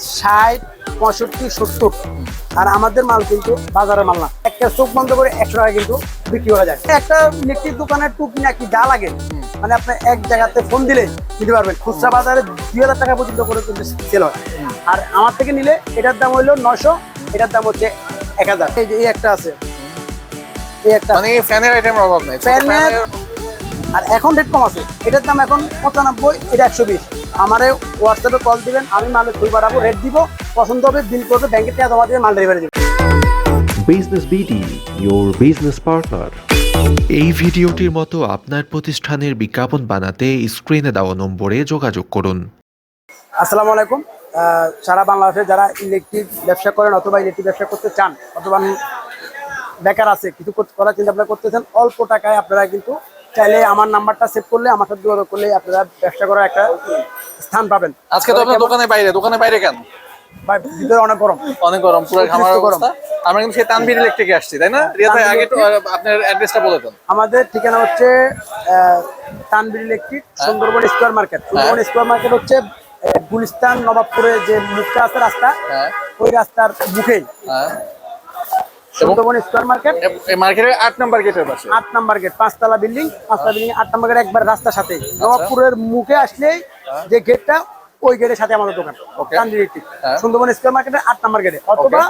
ষাট পঁয়ষট্টি সত্তর। আর আমাদের মাল কিন্তু বাজারের মাল না। একটা চোখ বন্ধ করে একশো টাকা কিন্তু বিক্রি করা যায়। একটা ইলেকট্রিক দোকানের টুকি নাকি যা লাগে মানে আপনি এক জায়গাতে ফোন দিলে দিতে পারবেন। খুচরা বাজারে দুই হাজার টাকা পর্যন্ত করে কিন্তু সেল হয়। আর আমার থেকে নিলে এটার দাম হইল নশো এটার দাম হচ্ছে এক হাজার। এই যে এই একটা আছে। এই একটা মানে ফ্যানের অভাব নেই। ফ্যানের- আর এখন রেট কম আছে। এটার দাম এখন পঁচানব্বই এটা একশো বিশ। আমারে হোয়াটসঅ্যাপে কল দিবেন আমি মালের ছবি পাঠাবো রেট দিব পছন্দ হবে বিল করবে ব্যাংকের টাকা জমা দিয়ে মাল ডেলিভারি দেবে। Business BD your business partner এই ভিডিওটির মতো আপনার প্রতিষ্ঠানের বিজ্ঞাপন বানাতে স্ক্রিনে দেওয়া নম্বরে যোগাযোগ করুন। আসসালামু আলাইকুম। সারা বাংলাদেশে যারা ইলেকট্রিক ব্যবসা করেন অথবা ইলেকট্রিক ব্যবসা করতে চান অথবা বেকার আছে কিছু কর- করার চিন্তা ভাবনা করতেছেন অল্প টাকায় আপনারা কিন্তু চাইলে আমার নাম্বারটা সেভ করলে আমার সাথে যোগাযোগ করলে আপনারা ব্যবসা করার একটা স্থান পাবেন। আজকে তো আপনার দোকানের বাইরে দোকানের বাইরে কেন? ভিতরে অনেক গরম। অনেক গরম পুরো। অবস্থা। আমরা কিন্তু সেই তানভীর ইলেকট্রিকে আসছি তাই না? রিয়া ভাই আগে আপনার অ্যাড্রেসটা বলে দেন। আমাদের ঠিকানা হচ্ছে electric Sundarban square market. Sundarban square market হচ্ছে গুলিস্তান নবাবপুরে যে মুখটা আছে রাস্তা হ্যাঁ। ওই রাস্তার মুখেই। হ্যাঁ। Sundarban square market? মার্কেটের আট নাম্বার গেটের পাশে। আট নাম্বার গেট পাঁচতলা বিল্ডিং পাঁচতলা বিল্ডিং আট নাম্বার গেট একবার রাস্তার সাথে নবাবপুরের মুখে আসলেই যে গেটটা ওই গেটের সাথে আমাদের দোকান। হ্যাঁ। সুন্দরবন স্কোয়ার মার্কেটের আট নাম্বার গেটে। অথবা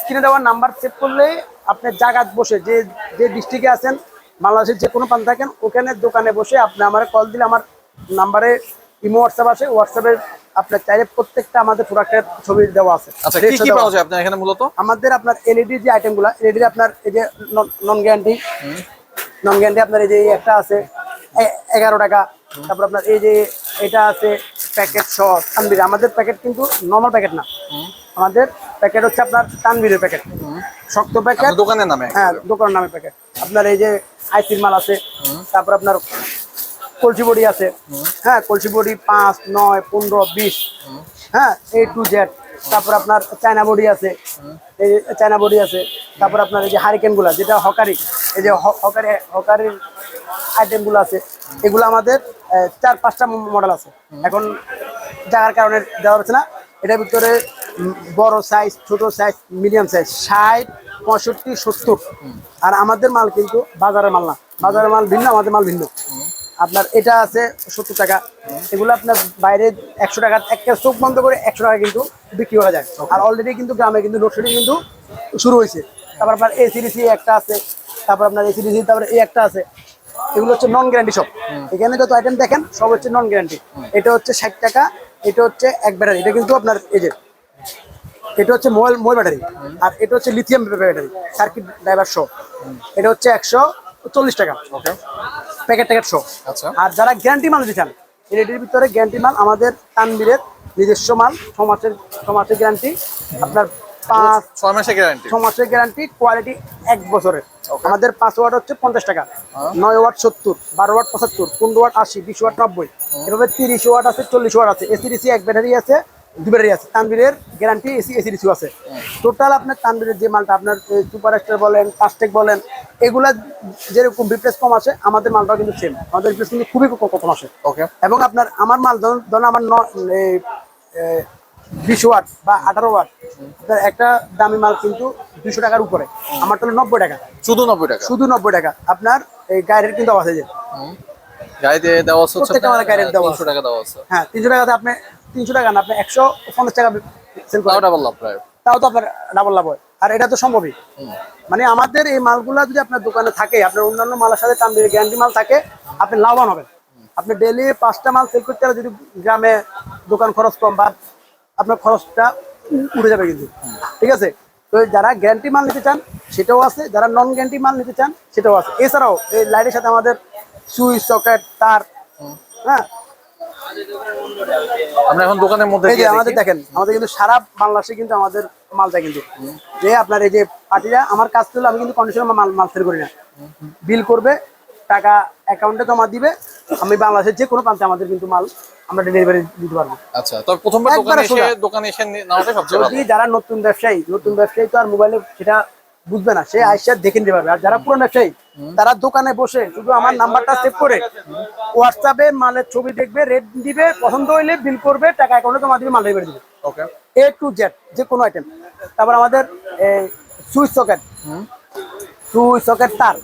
স্ক্রিনে দেওয়ার নাম্বার সেভ করলে আপনি জায়গাত বসে যে যে ডিস্ট্রিক্টে আছেন বাংলাদেশের যে কোনো প্রান্ত থাকেন ওখানে দোকানে বসে আপনি আমার কল দিলে আমার নাম্বারে ইমো হোয়াটসঅ্যাপ আছে হোয়াটসঅ্যাপে আপনার চাইলে প্রত্যেকটা আমাদের প্রোডাক্টের ছবি দেওয়া আছে। আচ্ছা কি কি পাওয়া যায় আপনার এখানে মূলত? আমাদের আপনার এলইডি যে আইটেমগুলো এলইডি আপনার এই যে নন গ্যারান্টি নন গ্যারান্টি আপনার এই যে একটা আছে এগারো টাকা। তারপর আপনার এই যে এটা আছে প্যাকেট সহ তানবির আমাদের প্যাকেট কিন্তু নর্মাল প্যাকেট না। আমাদের প্যাকেট হচ্ছে আপনার তানবিরের প্যাকেট শক্ত প্যাকেট দোকানের নামে? হ্যাঁ দোকানের নামে প্যাকেট আপনার এই যে আইসির মাল আছে তারপর আপনার কলসি বডি আছে। হ্যাঁ কলসি বডি পাঁচ, নয়, পনেরো, বিশ। হ্যাঁ এ টু জেড তারপর আপনার চায়না বডি আছে। এই চায়না বডি আছে। তারপর আপনার এই যে হারিকেনগুলা যেটা হকারি, এই যে হকারি হকারির আইটেমগুলো আছে। এগুলো আমাদের চার, পাঁচটা মডেল আছে। এখন জায়গার কারণে দেওয়া হচ্ছে না। এটার ভিতরে বড় সাইজ ছোট সাইজ মিডিয়াম সাইজ ষাট, পঁয়ষট্টি, সত্তর। আর আমাদের মাল কিন্তু বাজারের মাল না। বাজারের মাল ভিন্ন, আমাদের মাল ভিন্ন। আপনার এটা আছে সত্তর টাকা। এগুলো আপনার বাইরে একশো টাকা একটা চোখ বন্ধ করে একশো টাকা কিন্তু বিক্রি করা যায়। আর অলরেডি কিন্তু গ্রামে কিন্তু লোডশেডিং কিন্তু শুরু হয়েছে। তারপর আপনার এসিডিসি একটা আছে তারপর আপনার এসিডিসি তারপর এই একটা আছে। এগুলো হচ্ছে নন গ্যারান্টি সব এখানে যত আইটেম দেখেন সব হচ্ছে নন গ্যারান্টি এটা হচ্ছে ষাট টাকা এটা হচ্ছে এক ব্যাটারি এটা কিন্তু আপনার এই যে এটা হচ্ছে মোবাইল মোবাইল ব্যাটারি আর এটা হচ্ছে লিথিয়াম ব্যাটারি সার্কিট ড্রাইভার শো এটা হচ্ছে একশো চল্লিশ টাকা। প্যাকেট ট্যাকেট শো আচ্ছা। আর যারা গ্যারান্টি মাল দিতে চান এলইডির ভিতরে গ্যারান্টি মাল আমাদের তানবীরের নিজস্ব মাল ছ মাসের ছ মাসের গ্যারান্টি আপনার পাঁচ ছয় মাসের গ্যারান্টি ছ মাসের গ্যারান্টি কোয়ালিটি এক বছরের। আমাদের পাঁচ ওয়াট হচ্ছে পঞ্চাশ টাকা নয় ওয়াট সত্তর বারো ওয়াট পঁচাত্তর পনেরো ওয়াট আশি বিশ ওয়াট নব্বই এভাবে তিরিশ ওয়াট আছে চল্লিশ ওয়াট আছে এসি ডিসি এক ব্যাটারি আছে দু আছে। তানবীরের গ্যারান্টি এসি এসি ডিসিও আছে। টোটাল আপনার তানবীরের যে মালটা আপনার সুপার স্টার বলেন পাস্টেক বলেন এগুলা যেরকম রিপ্লেস কম আসে আমাদের মালটাও কিন্তু সেম আমাদের রিপ্লেস কিন্তু খুবই কম আসে। ওকে এবং আপনার আমার মাল ধরুন আমার বিশ ওয়াট বা আঠারো ওয়াট আপনার একটা দামি মাল কিন্তু দুশো টাকার উপরে। আমার তাহলে নব্বই টাকা। শুধু নব্বই টাকা? শুধু নব্বই টাকা। আপনার এই গাড়ির কিন্তু আছে যে। গাড়িতে দেওয়া আছে প্রত্যেকটা আপনার, গাড়ির দেওয়া তিনশো টাকা দেওয়া আছে হ্যাঁ টাকাতে আপনি টাকা না আপনি একশো পঞ্চাশ টাকা সেল তাও ডাবল লাভ প্রায় তাও তো আপনার ডাবল লাভ হয়। আর এটা তো সম্ভবই। মানে আমাদের এই মালগুলা যদি আপনার দোকানে থাকে আপনার অন্যান্য মালের সাথে তানবির গ্যারান্টি মাল থাকে আপনি লাভবান হবেন। আপনি ডেলি পাঁচটা মাল সেল করতে গেলে যদি গ্রামে দোকান খরচ কম বা আপনার খরচটা উঠে যাবে কিন্তু। ঠিক আছে? তো যারা গ্যারান্টি মাল নিতে চান সেটাও আছে। যারা নন গ্যারান্টি মাল নিতে চান সেটাও আছে। এছাড়াও এই লাইটের সাথে আমাদের সুইচ সকেট তার হ্যাঁ? আমরা এখন দোকানের মধ্যে এই যে আমাদের দেখেন আমাদের কিন্তু সারা বাংলাদেশে কিন্তু আমাদের মাল যায় কিন্তু। যে আপনার এই যে পার্টিরা আমার কাজ করলে আমি কিন্তু কন্ডিশনে মাল মাল সেল করি না। বিল করবে টাকা অ্যাকাউন্টে জমা দিবে আমি বাংলাদেশের যে কোনো প্রান্তে আমাদের কিন্তু মাল আমরা ডেলিভারি দিতে পারব। আচ্ছা প্রথমবার দোকানে এসে দোকানে এসে নি- সবচেয়ে ভালো। যারা নতুন ব্যবসায়ী নতুন ব্যবসায়ী তো আর মোবাইলে সেটা বুঝবে না সে আইসা দেখে নিতে পারবে। আর যারা পুরো সেই তারা দোকানে বসে শুধু আমার নাম্বারটা সেভ করে হোয়াটসঅ্যাপে মালের ছবি দেখবে রেট দিবে পছন্দ হইলে বিল করবে টাকা অ্যাকাউন্টে জমা দিবে মাল ডেলিভারি দিবে। ওকে এ টু জেড যে কোনো আইটেম তারপর আমাদের সুইচ সকেট সকেট তার।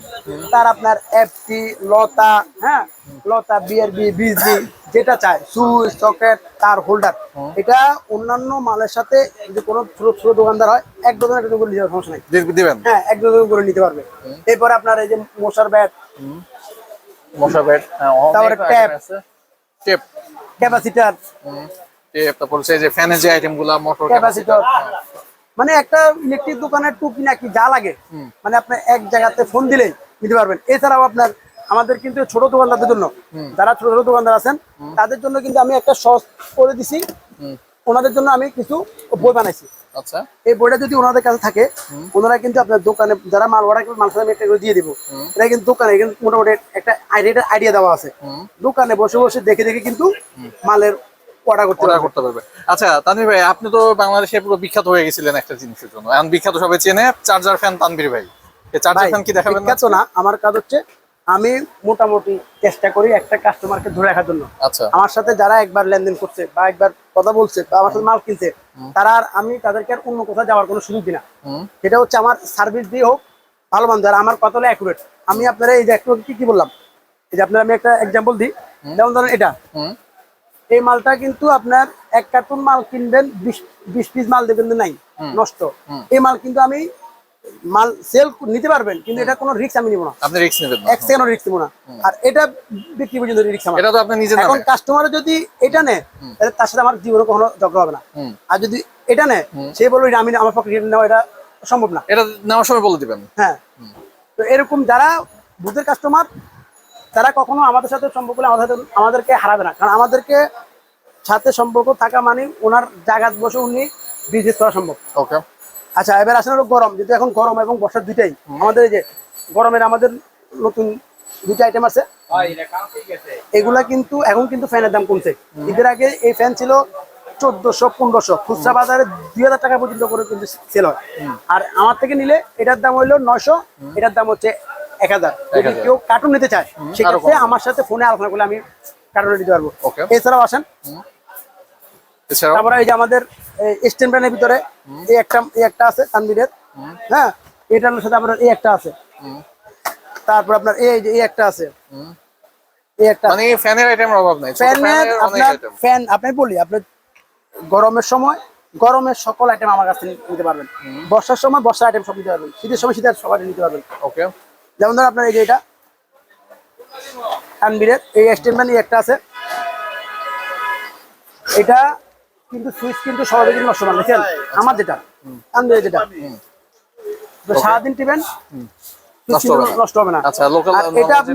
তার আপনার এফটি লতা হ্যাঁ? লতা বিআরবি বিজলি যেটা চায়। সুইচ সকেট তার হোল্ডার। এটা অন্যান্য মালের সাথে যদি কোনো ছোট ছোট দোকানদার হয় এক দোকানে একটা করে নিতে সমস্যা নাই। হ্যাঁ এক দোকান করে নিতে পারবে। এরপরে আপনার এই যে মশার ব্যাট। মশা বেড তারপরে ট্যাপ। Tape capacitor. টেপ তারপর হচ্ছে যে ফ্যানের যে আইটেমগুলা মোটর ক্যাপাসিটর। মানে একটা ইলেকট্রিক দোকানের টুকি নাকি যা লাগে মানে আপনি এক জায়গাতে ফোন দিলেই নিতে পারবেন। এছাড়াও আপনার আমাদের কিন্তু ছোট দোকানদারদের জন্য যারা ছোট ছোট দোকানদার আছেন তাদের জন্য কিন্তু আমি একটা সস করে দিছি। ওনাদের জন্য আমি কিছু বই বানাইছি। আচ্ছা। এই বইটা যদি ওনাদের কাছে থাকে ওনারা কিন্তু আপনার দোকানে যারা মাল অর্ডার করবে মাল সাথে আমি একটা করে দিয়ে দিব। এটা কিন্তু দোকানে কিন্তু মোটামুটি একটা আইডিয়া আইডিয়া দেওয়া আছে। দোকানে বসে বসে দেখে দেখে কিন্তু মালের অর্ডার করতে অর্ডার করতে পারবে। আচ্ছা তানভীর ভাই আপনি তো বাংলাদেশে পুরো বিখ্যাত হয়ে গেছিলেন একটা জিনিসের জন্য। এখন বিখ্যাত সবাই চেনে চার্জার ফ্যান তানভীর ভাই। এই চার্জার ফ্যান কি দেখাবেন না? না আমার কাজ হচ্ছে আমি মোটামুটি চেষ্টা করি একটা কাস্টমারকে ধরে রাখার জন্য। আচ্ছা। আমার সাথে যারা একবার লেনদেন করছে বা একবার কথা বলছে বা আমার সাথে মাল কিনছে তারা আর আমি তাদেরকে আর অন্য কোথাও যাওয়ার কোনো সুযোগ দিই না হুম। সেটা হচ্ছে আমার সার্ভিস দিয়ে হোক ভালো মন্দ আর আমার কথা হলো অ্যাকুরেট আমি আপনারা এই যে একটু কি কি বললাম? এই যে আপনার আমি একটা এক্সাম্পল দিই। যেমন ধরেন এটা। এই মালটা কিন্তু আপনার এক কার্টুন মাল কিনবেন বিশ পিস মাল দেবেন নাই নষ্ট। এই মাল কিন্তু আমি মাল সেল নিতে পারবেন কিন্তু এটা কোনো রিস্ক আমি নিব না। আপনি রিস্ক নেবেন না। এক সেকেন্ডও রিস্ক নিব না। আর এটা বিক্রি পর্যন্ত রিস্ক আমার। এটা তো আপনি নিজে এখন কাস্টমার যদি এটা নেয় তাহলে তার সাথে আমার জীবনে কখনো ঝগড়া হবে না। আর যদি এটা নেয় সে বলবে "এটা আমি আমার পক্ষে নেওয়া এটা সম্ভব না। এটা নেওয়ার সময় বলে দিবেন। হ্যাঁ। তো এরকম যারা বুথের কাস্টমার তারা কখনো আমাদের সাথে সম্পর্ক হলে আমাদের আমাদেরকে হারাবে না। কারণ আমাদেরকে সাথে সম্পর্ক থাকা মানে ওনার জায়গা বসে উনি বিজনেস করা সম্ভব। ওকে আচ্ছা এবার আসলে হলো গরম। যেহেতু এখন গরম এবং বর্ষার দুইটাই। আমাদের এই যে গরমের আমাদের নতুন দুইটা আইটেম আছে। এগুলা কিন্তু এখন কিন্তু ফ্যানের দাম কমছে। ঈদের আগে এই ফ্যান ছিল চোদ্দশো পনেরোশো। খুচরা বাজারে দুই হাজার টাকা পর্যন্ত করে কিন্তু সেল হয়। আর আমার থেকে নিলে এটার দাম হইল নয়শো। এটার দাম হচ্ছে এক হাজার। যদি কেউ কার্টুন নিতে চায় সেক্ষেত্রে আমার সাথে ফোনে আলোচনা করলে আমি কার্টুনে দিতে পারব। এছাড়াও আসেন। তারপরে এই যে আমাদের স্টেন ব্র্যান্ডের ভিতরে এই একটা এই একটা আছে তানবিরের হ্যাঁ এটার সাথে আপনার এই একটা আছে। তারপর আপনার এই যে এই একটা আছে। এই একটা মানে ফ্যানের আইটেমের অভাব নাই ফ্যানের আপনার ফ্যান আপনি বলি আপনার গরমের সময় গরমের সকল আইটেম আমার কাছে নিতে পারবেন। বর্ষার সময় বর্ষার আইটেম সব নিতে পারবেন। শীতের সময় শীতের সব item নিতে পারবেন। ওকে। যেমন ধর আপনার এই যে এটা তানবিরের এই স্টেটমেন্ট একটা আছে। এটা কিন্তু সুইচ কিন্তু কিন্তু নষ্ট মানে বুঝছেন? আমার যেটা তানবিরের যেটা। সারাদিন টিবেন নষ্ট হবে না। নষ্ট হবে না। আচ্ছা, এটা আপনি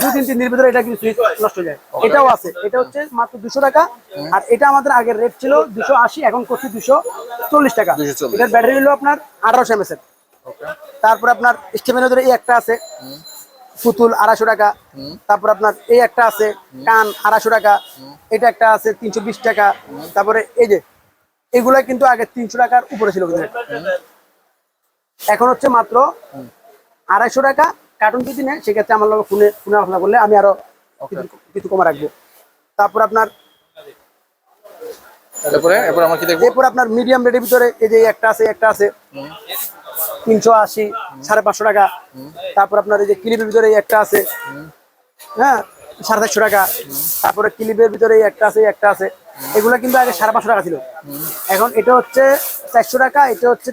দুই তিন দিনের ভিতরে এটা কিন্তু সুইচ নষ্ট হয়ে যায়। এটাও আছে এটা হচ্ছে মাত্র দুশো টাকা। আর এটা আমাদের আগের রেট ছিল দুশো আশি এখন করছে দুশো চল্লিশ টাকা। এটার ব্যাটারি হলো আপনার আঠারোশো এমএস এর। তারপর আপনার স্টেমের ভিতরে এই একটা আছে। পুতুল আড়াইশো টাকা। তারপর আপনার এই একটা আছে কান আড়াইশো টাকা। এটা একটা আছে তিনশো বিশ টাকা। তারপরে এই যে এগুলা কিন্তু আগে তিনশো টাকার উপরে ছিল এখন হচ্ছে মাত্র আড়াইশো টাকা। কার্টুন যদি নেয় সেক্ষেত্রে আমার লোক ফোনে ফোনে আলোচনা করলে আমি আরও কিছু- কমে রাখব। তারপর আপনার এরপর আমরা কি দেখব? এরপর আপনার মিডিয়াম রেটের ভিতরে এই যে একটা আছে একটা আছে। তিনশো আশি সাড়ে পাঁচশো টাকা। তারপর আপনার এই যে ক্লিপের ভিতরে একটা আছে। হ্যাঁ সাড়ে চারশো টাকা। তারপরে ক্লিপের ভিতরে একটা আছে একটা আছে। এগুলো কিন্তু আগে সাড়ে পাঁচশো টাকা ছিল। এখন এটা হচ্ছে চারশো টাকা এটা হচ্ছে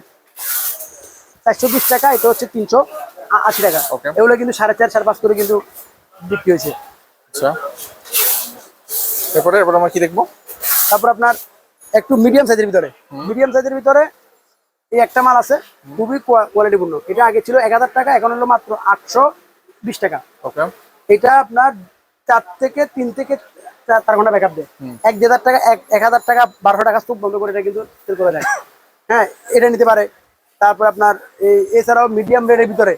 চারশো বিশ টাকা এটা হচ্ছে তিনশো আশি টাকা. এগুলো কিন্তু সাড়ে চার সাড়ে পাঁচ করে কিন্তু বিক্রি হয়েছে। আচ্ছা। এরপরে এরপর আমরা কি দেখব? তারপর আপনার একটু মিডিয়াম সাইজের ভিতরে। মিডিয়াম সাইজের ভিতরে এই একটা মাল আছে খুবই কোয়ালিটিপূর্ণ এটা আগে ছিল এক হাজার টাকা এখন হলো মাত্র আটশো বিশ টাকা। এটা আপনার চার থেকে তিন থেকে চার ঘণ্টা ব্যাকআপ দেয়। এক হাজার টাকা এক এক হাজার টাকা বারোশো টাকা স্তূপ বন্ধ করে এটা কিন্তু সেল করে দেয় হ্যাঁ এটা নিতে পারে। তারপর আপনার এই এছাড়াও মিডিয়াম রেটের ভিতরে।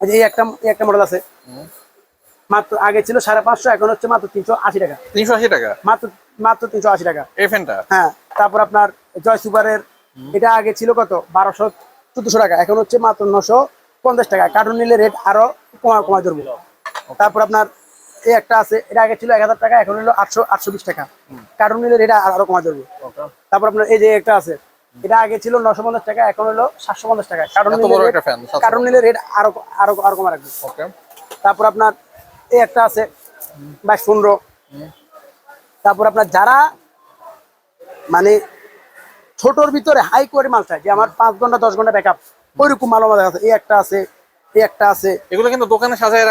এই একটা এই একটা মডেল আছে। মাত্র আগে ছিল সাড়ে পাঁচশো এখন হচ্ছে মাত্র তিনশো আশি টাকা। তিনশো আশি টাকা? মাত্র মাত্র তিনশো আশি টাকা। এই ফ্যানটা হ্যাঁ তারপর আপনার জয় সুপারের এটা আগে ছিল কত? বারোশো চোদ্দশো টাকা। এখন হচ্ছে মাত্র নশো পঞ্চাশ টাকা। কার্টুন নিলে রেট আরও কমা কমা ধরবো। তারপর আপনার এই একটা আছে। এটা আগে ছিল এক হাজার টাকা এখন হলো আটশো আটশো বিশ টাকা। কার্টুন নিলে রেট আরও কমা ধরবো। তারপর আপনার এই যে একটা আছে এটা আগে ছিল নশো পঞ্চাশ টাকা এখন হলো সাতশো পঞ্চাশ টাকা। কার্টুন এত বড় একটা fan, 750 কারণ নিলে রেট আরও আরও আরও কমে রাখবে। তারপর আপনার এই একটা আছে বাইশ পনেরো। তারপর আপনার যারা মানে ছোটর ভিতরে হাই কোয়ালিটি মাল চাই যে আমার পাঁচ ঘণ্টা দশ ঘণ্টা ব্যাকআপ ওইরকম মাল আমাদের আছে এই একটা আছে এই একটা আছে। এগুলো কিন্তু দোকানে সাজায়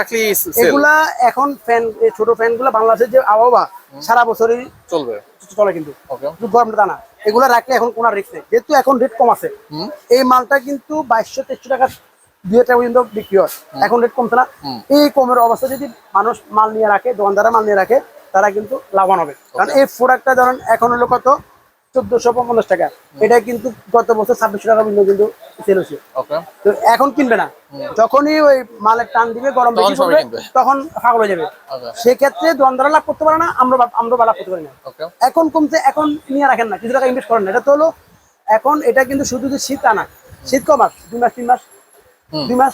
এগুলা এখন ফ্যান এই ছোট বাংলাদেশের যে আবহাওয়া সারা বছরই চলবে। চলে কিন্তু। গরমটা তা না রাখলে এখন কোনো রিস্ক নেই। যেহেতু এখন রেট কম আছে এই মালটা কিন্তু বাইশশো তেইশশো টাকা দুই টাকা পর্যন্ত বিক্রি হয়। এখন রেট কমছে না। এই কমের অবস্থা যদি মানুষ মাল নিয়ে রাখে দোকানদাররা মাল নিয়ে রাখে তারা কিন্তু লাভবান হবে। কারণ এই প্রোডাক্টটা ধরেন এখন হলো কত? চোদ্দশো পঞ্চাশ টাকা। এটা কিন্তু গত বছর ছাব্বিশশো টাকা কিন্তু সেল তো এখন কিনবে না। যখনই ওই মালের টান দিবে গরম বেশি পড়বে তখন হয়ে যাবে। সেক্ষেত্রে দোকানদাররা লাভ করতে পারে না আমরা আমরা লাভ করতে পারি না। এখন কমছে এখন নিয়ে রাখেন না কিছু টাকা ইনভেস্ট করেন না। এটা তো হলো এখন এটা কিন্তু শুধু যে শীত আনা শীত কম মাস দুই মাস তিন মাস দুই মাস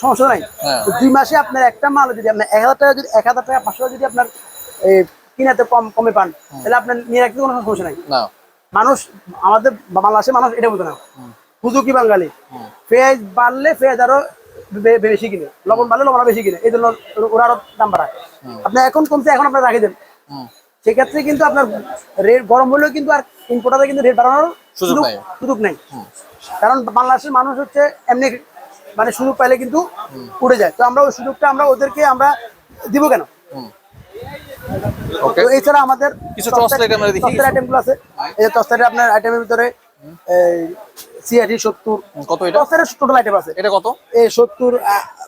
সমস্যা নাই। হ্যাঁ। দুই মাসে আপনার একটা মাল যদি আপনার এক হাজার টাকা যদি এক হাজার টাকা পাঁচশো যদি আপনার এই, কিনাতে কম কমে পান তাহলে আপনার নিয়ে রাখতে কোনো সমস্যা নাই। মানুষ আমাদের বাংলাদেশের মানুষ এটা বলতে না। পুজো কি বাঙালি। পেঁয়াজ বাড়লে পেঁয়াজ আরও বেশি কিনে। লবণ বাড়লে লবণ বেশি কিনে। এই জন্য ওরা আরও দাম বাড়ায়। আপনি এখন কমছে এখন আপনার রাখে দেন। সেক্ষেত্রে কিন্তু আপনার রেট গরম হলেও কিন্তু আর ইম্পোর্টারে কিন্তু রেট বাড়ানোর সুযোগ সুযোগ নাই। কারণ বাংলাদেশের মানুষ হচ্ছে এমনি মানে সুযোগ পাইলে কিন্তু উড়ে যায়। তো আমরা ওই সুযোগটা আমরা ওদেরকে আমরা দিব কেন? তো এছাড়া আমাদের কিছু item আমরা দেখি। আইটেমগুলো আছে। এই যে আপনার আইটেমের ভিতরে এই সিআরটি সত্তর কত এটা? টস্টারের টোটাল আইটেম আছে। এটা কত? এই সত্তর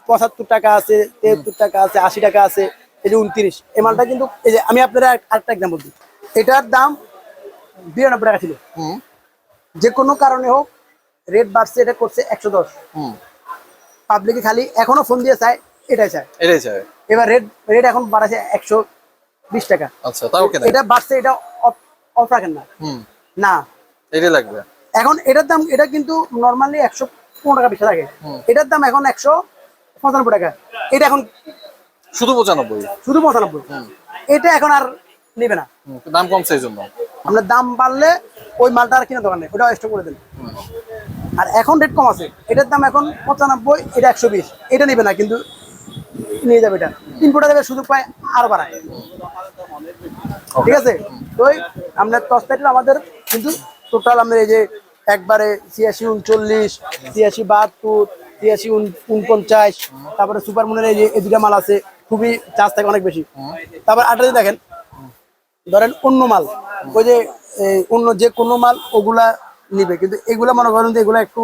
পঁচাত্তর টাকা আছে তেহাত্তর টাকা আছে আশি টাকা আছে এই যে উনত্রিশ। এই মালটা কিন্তু এই যে আমি আপনার আরেকটা এক্সাম্পল দিই। এটার দাম বিরানব্বই টাকা ছিল। হুম। যে কোনো কারণে হোক রেট বাড়ছে এটা করছে একশো দশ। হুম। পাবলিকে খালি এখনও ফোন দিয়ে চায় এটাই চায়। এটাই চাই এবার রেট রেট এখন বাড়াছে একশো বিশ টাকা। আচ্ছা তাও কেন এটা বাড়ছে এটা অফ রাখেন না। হুম। না। এটাই লাগবে? এখন এটার দাম এটা কিন্তু নর্মালি একশো পনেরো টাকা বেশি লাগে। এটার দাম এখন একশো পঁচানব্বই টাকা। এটা এখন শুধু পঁচানব্বই? শুধু পঁচানব্বই। এটা এখন আর নেবে না। দাম কমছে এই জন্য। আপনার দাম বাড়লে ওই মালটা আর কিনা দোকানে ওটা স্টক করে দেন। আর এখন রেট কম আছে। এটার দাম এখন পঁচানব্বই এটা একশো বিশ। এটা নেবে না কিন্তু নিয়ে যাবে এটা। ইনপুটটা দেবে সুযোগ পায় আরও বাড়ায়। ঠিক আছে? ওই আপনার তস্তাইটা আমাদের কিন্তু টোটাল আমরা এই যে একবারে ছিয়াশি উনচল্লিশ, ছিয়াশি বাহাত্তর, ছিয়াশি উনপঞ্চাশ, তারপরে সুপার মুনের এই যে এই দুটা মাল আছে, খুবই চার্জ থাকে অনেক বেশি। তারপর আটা দেখেন, ধরেন অন্য মাল, ওই যে অন্য যে কোনো মাল ওগুলা নিবে, কিন্তু এগুলা মনে করেন যে এগুলা একটু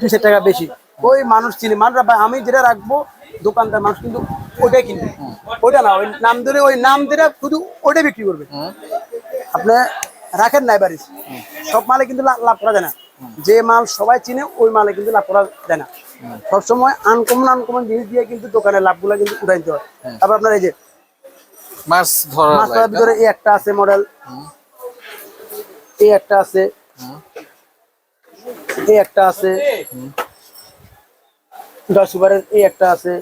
দুশো টাকা বেশি। ওই মানুষ চিনি, মানুষ আমি যেটা রাখব দোকানদার মানুষ কিন্তু ওটাই কিনবে। ওইটা না ওই নাম ধরে ওই নাম ধরে শুধু ওটাই বিক্রি করবে। আপনি রাখেন না এবারে সব মালে কিন্তু লাভ করা যায় না। যে মাল সবাই চিনে ওই মালে কিন্তু লাভ করা যায় না। সবসময় আনকমন আনকমন জিনিস দিয়ে কিন্তু দোকানের লাভগুলো কিন্তু উঠাই দিতে হয়। তারপর আপনার এই যে মাছ ধরার ভিতরে এই একটা আছে মডেল এই একটা আছে। এই একটা আছে। জয় সুপারের এই একটা আছে।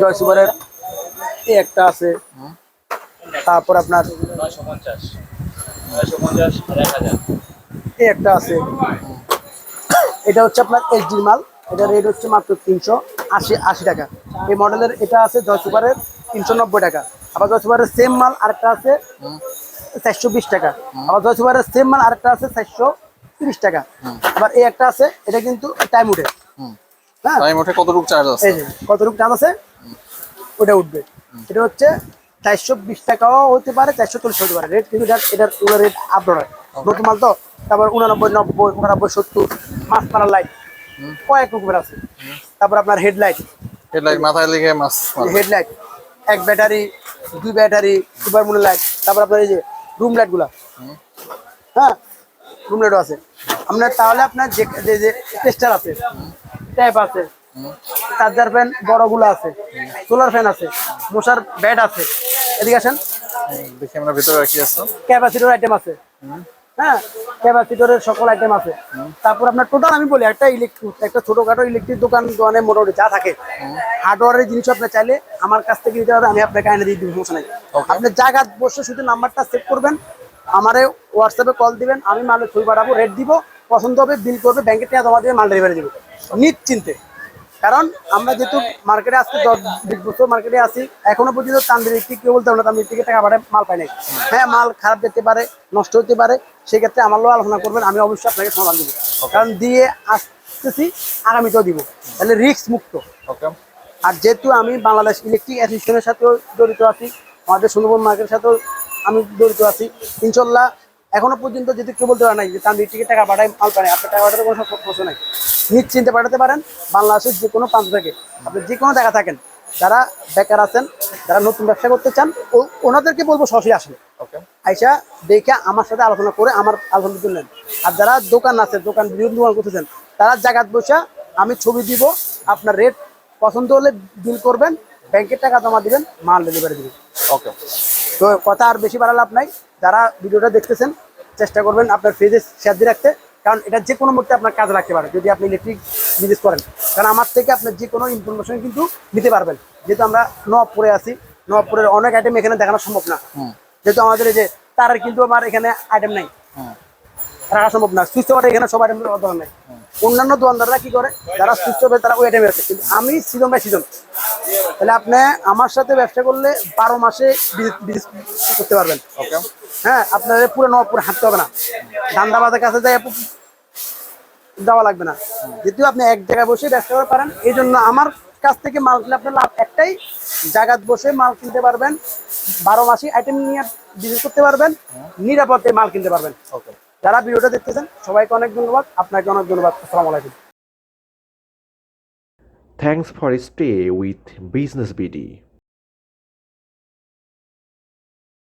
জয় সুপারের এই একটা আছে। তারপর আপনার এই একটা আছে। এটা হচ্ছে আপনার এইচডির মাল। এটা রেট হচ্ছে মাত্র তিনশো আশি আশি টাকা। এই মডেলের এটা আছে জয় সুপারের তিনশো নব্বই টাকা। আবার জয় সুপারের সেম মাল আরেকটা আছে চারশো বিশ টাকা। আবার জয় সুপারের সেম মাল আরেকটা আছে চারশো তিরিশ টাকা। আবার এই একটা আছে এটা কিন্তু টাইম উঠে। হ্যাঁ? টাইম ওঠে কতটুকু চার্জ আছে? এই যে কতটুকু দাম আছে? ওটা উঠবে। এটা হচ্ছে চারশো বিশ টাকাও হতে পারে চারশো চল্লিশ হতে পারে। রেট কিন্তু এটার এটার এগুলো রেট আপডেট হয়। নতুন মাল তো তারপর উনানব্বই নব্বই উনানব্বই সত্তর মাছ মারার লাইট কয়েক রকমের আছে। তারপর আপনার হেডলাইট হেডলাইট মাথায় লেগে মাছ। হেডলাইট এক ব্যাটারি দুই ব্যাটারি সুপার মুনের লাইট তারপর আপনার এই যে রুম লাইটগুলা। হ্যাঁ? রুম লাইটও আছে। আপনার তাহলে আপনার যে যে টেস্টার আছে ট্যাপ আছে চার্জার ফ্যান বড়গুলো আছে সোলার ফ্যান আছে মশার ব্যাট আছে এদিকে আসেন। দেখি আমরা ভিতরে কি আছে। ক্যাপাসিটির আইটেম আছে। হ্যাঁ ক্যাপাসিটরের সকল আইটেম আছে। তারপর আপনার টোটাল আমি বলি একটা ইলেকট্রিক একটা ছোটখাটো ইলেকট্রিক দোকান দোকানে মোটামুটি যা থাকে হার্ডওয়ারের জিনিস আপনি চাইলে আমার কাছ থেকে নিতে পারবেন আমি আপনাকে আইনে দিয়ে দিব সমস্যা নাই. আপনি জায়গা বসে শুধু নাম্বারটা সেভ করবেন আমারে হোয়াটসঅ্যাপে কল দিবেন আমি মালের ছবি পাঠাবো রেট দিব পছন্দ হবে বিল করবে ব্যাংকে টাকা জমা দিয়ে মাল ডেলিভারি দিব। নিশ্চিন্তে। কারণ আমরা যেহেতু মার্কেটে আজকে দশ বিশ বছর মার্কেটে আছি এখনও পর্যন্ত তান্দ্রিক কেউ বলতে আমরা তান্দ্রিক থেকে টাকা পাঠায় মাল পাই নাই। হ্যাঁ মাল খারাপ যেতে পারে নষ্ট হতে পারে সেক্ষেত্রে আমার লোক আলোচনা করবেন আমি অবশ্যই আপনাকে সমাধান দিব। কারণ দিয়ে আসতেছি আগামীতেও দিব। তাহলে রিস্ক মুক্ত। আর যেহেতু আমি বাংলাদেশ ইলেকট্রিক অ্যাসোসিয়েশনের সাথেও জড়িত আছি আমাদের সুন্দরবন মার্কেটের সাথেও আমি জড়িত আছি ইনশাল্লাহ এখনও পর্যন্ত যদি কেউ বলতে পারে নাই যে তান্দির টিকে টাকা পাঠাই মাল পাঠাই আপনার টাকা পাঠাতে কোনো প্রশ্ন নাই। নিশ্চিন্তে পাঠাতে পারেন। বাংলাদেশের যে কোনো প্রান্ত থেকে আপনি যে কোনো জায়গা থাকেন যারা বেকার আছেন যারা নতুন ব্যবসা করতে চান ও ওনাদেরকে বলব সরাসরি ওকে। আইসা দেখে আমার সাথে আলোচনা করে আমার আলোচনা তুললেন আর যারা দোকান আছে দোকান বিভিন্ন দোকান করতেছেন তারা জায়গাত বসে আমি ছবি দিব আপনার রেট পছন্দ হলে বিল করবেন ব্যাংকের টাকা জমা দিবেন মাল ডেলিভারি দিবেন। ওকে। তো কথা আর বেশি বাড়া লাভ নাই। যারা ভিডিওটা দেখতেছেন চেষ্টা করবেন আপনার ফেজে শেয়ার দিয়ে রাখতে। কারণ এটা যে কোনো মুহূর্তে আপনার কাজে রাখতে পারে যদি আপনি ইলেকট্রিক বিজনেস করেন। কারণ আমার থেকে আপনার যে কোনো ইনফরমেশন কিন্তু নিতে পারবেন। যেহেতু আমরা নবপুরে আছি নবপুরের অনেক আইটেম এখানে দেখানো সম্ভব না। যেহেতু আমাদের এই যে তারের কিন্তু আমার এখানে আইটেম নাই। রাখা সম্ভব না। সুস্থ করে এখানে সব আইটেম নেই। অন্যান্য দোকানদাররা কি করে? যারা সুস্থ হবে তারা ওই আইটেমে আছে কিন্তু আমি সিজন বাই সিজন। তাহলে আপনি আমার সাথে ব্যবসা করলে বারো মাসে করতে পারবেন। হ্যাঁ আপনার পুরো নপুর হাঁটতে হবে না। ধান্দাবাদের কাছে যাই যাওয়া লাগবে না। যেহেতু আপনি এক জায়গায় বসে ব্যবসা করতে পারেন এই জন্য আমার কাছ থেকে মাল কিনলে আপনার লাভ একটাই। জায়গাত বসে মাল কিনতে পারবেন। বারো মাসে আইটেম নিয়ে বিজনেস করতে পারবেন। নিরাপদে মাল কিনতে পারবেন। ওকে। যারা ভিডিওটা দেখতেছেন, সবাইকে অনেক ধন্যবাদ। আপনাকে অনেক ধন্যবাদ। আসসালামু আলাইকুম। Thanks for stay with business BD.